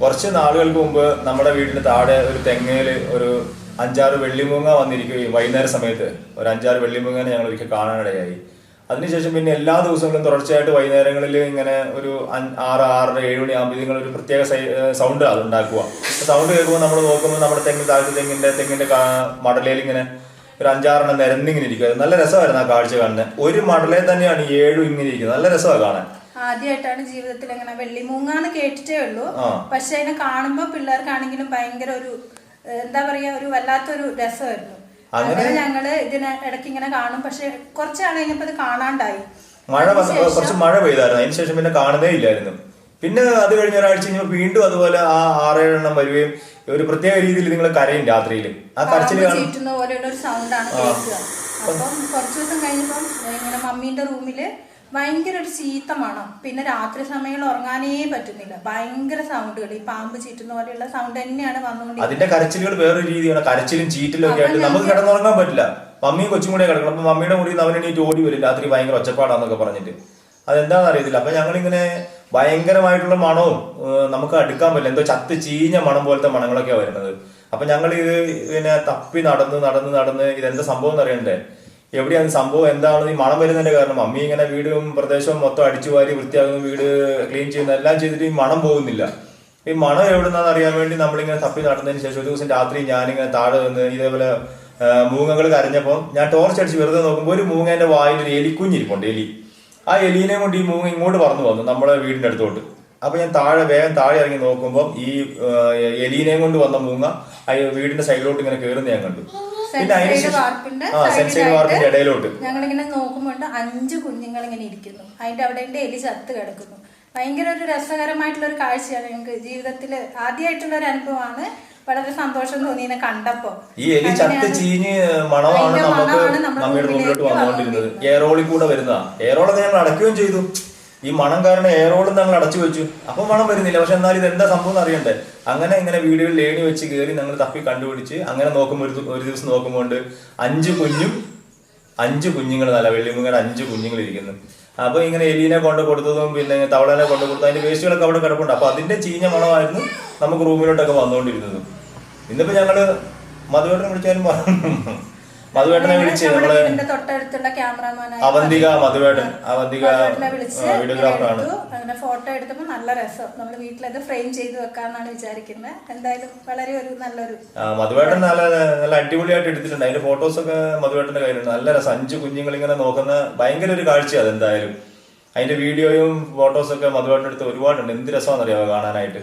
കുറച്ച് നാളുകൾക്ക് മുമ്പ് നമ്മുടെ വീടിന്റെ താഴെ ഒരു തെങ്ങയിൽ ഒരു അഞ്ചാറ് വെള്ളിമൂങ്ങ വന്നിരിക്കുകയും വൈകുന്നേര സമയത്ത്. ഒരു അഞ്ചാറ് വെള്ളിമൂങ്ങനെ ഞങ്ങൾ ഒരിക്കൽ കാണാനിടയായി. അതിനുശേഷം പിന്നെ എല്ലാ ദിവസങ്ങളും തുടർച്ചയായിട്ട് വൈകുന്നേരങ്ങളിൽ ഇങ്ങനെ ഒരു ആറ് ആറര ഏഴ് മണി ആകുമ്പോൾ ഒരു പ്രത്യേക സൗണ്ട് അത് ഉണ്ടാക്കുക സൗണ്ട് കേൾക്കുമ്പോൾ നമ്മൾ നോക്കുമ്പോൾ നമ്മുടെ തെങ്ങിൻ താഴത്തെ തെങ്ങിന്റെ തെങ്ങിന്റെ മടലയിൽ ഇങ്ങനെ ഒരു അഞ്ചാറെണ്ണം നിരന്നിങ്ങനെ ഇരിക്കുക നല്ല രസമായിരുന്നു ആ കാഴ്ച കാണുന്നത് ഒരു മടലയിൽ തന്നെയാണ് ഏഴും ഇങ്ങനെ ഇരിക്കുന്നത് നല്ല രസമാണ് കാണാൻ. ആദ്യമായിട്ടാണ് ജീവിതത്തിൽ അങ്ങനെ വെള്ളിമൂങ്ങാന്ന് കേട്ടിട്ടേ ഉള്ളൂ. പക്ഷെ അതിനെ കാണുമ്പോ പിള്ളേർക്കാണെങ്കിലും ഭയങ്കര ഒരു എന്താ പറയാ ഒരു വല്ലാത്തൊരു രസമായിരുന്നു. അങ്ങനെ ഞങ്ങൾ ഇതിനെ ഇടയ്ക്ക് ഇങ്ങനെ കാണും. പക്ഷെ കുറച്ചാൾ കഴിഞ്ഞപ്പോ ഇത് കാണാണ്ടായി. മഴ കുറച്ച് മഴ പെയ്തായിരുന്നു. അതിന് ശേഷം പിന്നെ കാണുന്നേ ഇല്ലായിരുന്നു. പിന്നെ അത് കഴിഞ്ഞ ഒരാഴ്ച കഴിഞ്ഞപ്പോൾ വീണ്ടും അതുപോലെ ആ ആറേഴെണ്ണം വരികയും ഒരു പ്രത്യേക രീതിയിൽ നിങ്ങൾ കരയും രാത്രിയിൽ. ആ കരച്ചിൽ പോലെയുള്ള ഒരു സൗണ്ടാണ് കേൾക്കുക. അപ്പം കുറച്ച് ദിവസം കഴിഞ്ഞപ്പം ഇങ്ങനെ മമ്മീന്റെ റൂമിൽ ഭയങ്കര ഒരു ചീത്ത മണം പിന്നെ രാത്രി സമയങ്ങളിൽ ഉറങ്ങാനേ പറ്റുന്നില്ല. ഭയങ്കര സൗണ്ടുകൾ ഈ പാമ്പ് ചീറ്റുന്ന പോലെയുള്ള സൗണ്ട് തന്നെയാണ് വന്നുകൊണ്ടിരിക്കുന്നത്. അതിന്റെ കരച്ചിലുകൾ വേറൊരു രീതിയാണ്. കരച്ചിലും ചീറ്റിലും ഒക്കെ ആയിട്ട് നമുക്ക് കിടന്നുറങ്ങാൻ പറ്റില്ല. മമ്മിയും കൊച്ചും കൂടെ കിടക്കണം. അപ്പൊ മമ്മിയുടെ മുറിയിൽ നിന്ന് അവനെണീറ്റ് ഓടി വരും. രാത്രി ഭയങ്കര ഒച്ചപ്പാടാന്നൊക്കെ പറഞ്ഞിട്ട്. അതെന്താണെന്ന് അറിയത്തില്ല. അപ്പൊ ഞങ്ങളിങ്ങനെ ഭയങ്കരമായിട്ടുള്ള മണവും നമുക്ക് അടുക്കാൻ പറ്റില്ല. എന്തോ ചത്ത് ചീഞ്ഞ മണം പോലത്തെ മണങ്ങളൊക്കെയാണ് വരുന്നത്. അപ്പൊ ഞങ്ങൾ ഇത് പിന്നെ തപ്പി നടന്ന് നടന്ന് നടന്ന് ഇതെന്താ സംഭവം എന്ന് അറിയണ്ടേ എവിടെയാണ് സംഭവം? എന്താണ്? ഈ മണം വരുന്നതിന്റെ കാരണം? മമ്മി ഇങ്ങനെ വീടും പ്രദേശവും മൊത്തം അടിച്ചു വാരി വൃത്തിയാക്കുന്നു വീട് ക്ലീൻ ചെയ്യുന്ന എല്ലാം ചെയ്തിട്ട് ഈ മണം പോകുന്നില്ല. ഈ മണം എവിടുന്നാന്ന് അറിയാൻ വേണ്ടി നമ്മളിങ്ങനെ തപ്പി നടന്നതിന് ശേഷം ഒരു ദിവസം രാത്രി ഞാനിങ്ങനെ താഴെ നിന്ന് ഇതേപോലെ മൂങ്ങകൾ കരഞ്ഞപ്പോൾ ഞാൻ ടോർച്ച് അടിച്ച് വെറുതെ നോക്കുമ്പോൾ ഒരു മൂങ്ങേന്റെ വായിൽ ഒരു എലി കുഞ്ഞിരിപ്പുണ്ട് എലി. ആ എലീനെ കൊണ്ട് ഈ മൂങ്ങ ഇങ്ങോട്ട് പറന്നു വന്നു നമ്മുടെ വീടിന്റെ അടുത്തോട്ട്. അപ്പൊ ഞാൻ താഴെ വേഗം താഴെ ഇറങ്ങി നോക്കുമ്പോൾ ഈ എലീനെയും കൊണ്ട് വന്ന മൂങ്ങ ആ വീടിന്റെ സൈഡിലോട്ട് ഇങ്ങനെ കയറുന്ന ഞാൻ കണ്ടു. പിന്നെ വാർപ്പിന്റെ ആ സെൻസൈഡ് വാർപ്പിന്റെ ഇടയിലോട്ട്. ഞങ്ങളിങ്ങനെ നോക്കുമ്പോൾ അഞ്ച് കുഞ്ഞുങ്ങൾ ഇങ്ങനെ ഇരിക്കുന്നു. അതിന്റെ അവിടെ എലി ചത്ത് കിടക്കുന്നു. ഭയങ്കര ഒരു രസകരമായിട്ടുള്ള ഒരു കാഴ്ചയാണ് ഞങ്ങൾക്ക് ജീവിതത്തിൽ ആദ്യമായിട്ടുള്ള ഒരു അനുഭവമാണ്. വളരെ സന്തോഷം തോന്നി ഇതിനെ കണ്ടപ്പോ. ഈ എലി ചത്ത് ചീഞ്ഞ് മണമാണ് നമുക്ക് നമ്മുടെ മമ്മിയുടെ വന്നുകൊണ്ടിരുന്നത്. ഏറോളി കൂടെ വരുന്നതാ. ഏറോളൊക്കെ ഞങ്ങൾ അടക്കുകയും ചെയ്തു. ഈ മണം കാരണം എയറോളും ഞങ്ങൾ അടച്ചു വെച്ചു. അപ്പൊ മണം വരുന്നില്ല. പക്ഷെ എന്നാൽ ഇത് എന്താ സംഭവം എന്ന് അറിയണ്ടേ? അങ്ങനെ ഇങ്ങനെ വീടുകളിൽ ഏണി വെച്ച് കയറി ഞങ്ങൾ തപ്പി കണ്ടുപിടിച്ച് അങ്ങനെ നോക്കുമ്പോൾ ഒരു ഒരു ദിവസം നോക്കുമ്പോൾ ഉണ്ട് അഞ്ച് കുഞ്ഞും അഞ്ച് കുഞ്ഞുങ്ങൾ നല്ല വെള്ളിമുങ്ങയുടെ അഞ്ച് കുഞ്ഞുങ്ങൾ ഇരിക്കുന്നു. അപ്പൊ ഇങ്ങനെ എലീനെ കൊണ്ട് കൊടുത്തതും പിന്നെ തവളനെ കൊണ്ട് കൊടുത്തതും അതിന്റെ വേസ്റ്റുകളൊക്കെ അവിടെ കിടപ്പുണ്ട്. അപ്പൊ അതിന്റെ ചീഞ്ഞ മണമായിരുന്നു നമുക്ക് റൂമിലോട്ടൊക്കെ വന്നുകൊണ്ടിരുന്നത്. ഇന്നിപ്പോ ഞങ്ങൾ മധുവേട്ടനെ വിളിച്ചാലും പറഞ്ഞു. മധുവേട്ടനെ വിളിച്ച് നമ്മൾ വീടിന്റെ തൊട്ടടുത്തുള്ള ക്യാമറാമാനായ അവന്തിക മധുവേട്ടൻ അവന്തിക വീഡിയോഗ്രാഫറാണ്. അങ്ങനെ ഫോട്ടോ എടുത്തപ്പോൾ നല്ല രസം. നമ്മൾ വീട്ടിലത് ഫ്രെയിം ചെയ്ത് വെക്കാന്നാണ് വിചാരിക്കുന്നത് എന്തായാലും വളരെ ഒരു നല്ലൊരു മധുവേട്ടൻ നല്ല നല്ല അടിപൊളിയായിട്ട് എടുത്തിട്ടുണ്ട്. അതിന്റെ ഫോട്ടോസ് ഒക്കെ മധുവേട്ടന്റെ കയ്യിലുണ്ട്. നല്ല രസം. അഞ്ച് കുഞ്ഞുങ്ങൾ ഇങ്ങനെ നോക്കുന്ന ഭയങ്കര ഒരു കാഴ്ചയാണ് അതെന്തായാലും. അതിന്റെ വീഡിയോയും ഫോട്ടോസ് ഒക്കെ മധുവേട്ടൻ എടുത്ത് ഒരുപാടുണ്ട്. എന്ത് രസമാണെന്നറിയാമോ കാണാനായിട്ട്.